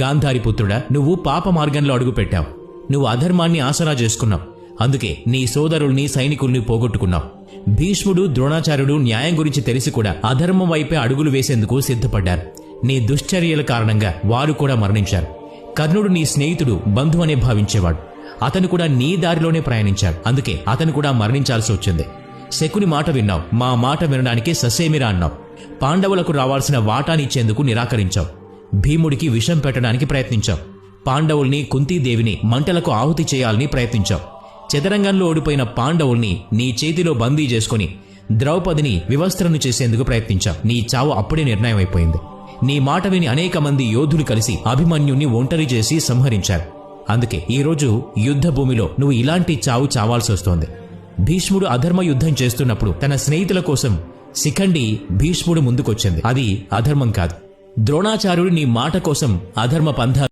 గాంధారి పుత్రుడా నువ్వు పాప మార్గంలో అడుగుపెట్టావు. నువ్వు అధర్మాన్ని ఆసరా చేసుకున్నావు. అందుకే నీ సోదరుల్ని సైనికుల్ని పోగొట్టుకున్నావు. భీష్ముడు ద్రోణాచార్యుడు న్యాయం గురించి తెలిసి కూడా అధర్మం వైపే అడుగులు వేసేందుకు సిద్ధపడ్డారు. నీ దుశ్చర్యల కారణంగా వారు కూడా మరణించారు. కర్ణుడు నీ స్నేహితుడు బంధు అనే భావించేవాడు. అతను కూడా నీ దారిలోనే ప్రయాణించాడు. అందుకే అతను కూడా మరణించాల్సి వచ్చింది. శకుని మాట విన్నావు. మా మాట వినడానికి ససేమిరా అన్నావు. పాండవులకు రావాల్సిన వాటానిచ్చేందుకు నిరాకరించావు. భీముడికి విషం పెట్టడానికి ప్రయత్నించాం. పాండవుల్ని కుంతీదేవిని మంటలకు ఆహుతి చేయాలని ప్రయత్నించాం. చదరంగంలో ఓడిపోయిన పాండవుల్ని నీ చేతిలో బందీ చేసుకుని ద్రౌపదిని వివస్త్రను చేసేందుకు ప్రయత్నించాం. నీ చావు అప్పుడే నిర్ణయం అయిపోయింది నీ మాట విని అనేక మంది యోధులు కలిసి అభిమన్యుణ్ణి ఒంటరి చేసి సంహరించారు. అందుకే ఈరోజు యుద్ధ భూమిలో నువ్వు ఇలాంటి చావు చావాల్సి వస్తోంది. భీష్ముడు అధర్మ యుద్ధం చేస్తున్నప్పుడు తన స్నేహితుల కోసం శిఖండి భీష్ముడు ముందుకొచ్చింది. అది అధర్మం కాదు. ద్రోణాచార్యుడు నీ మాట కోసం అధర్మ పంథ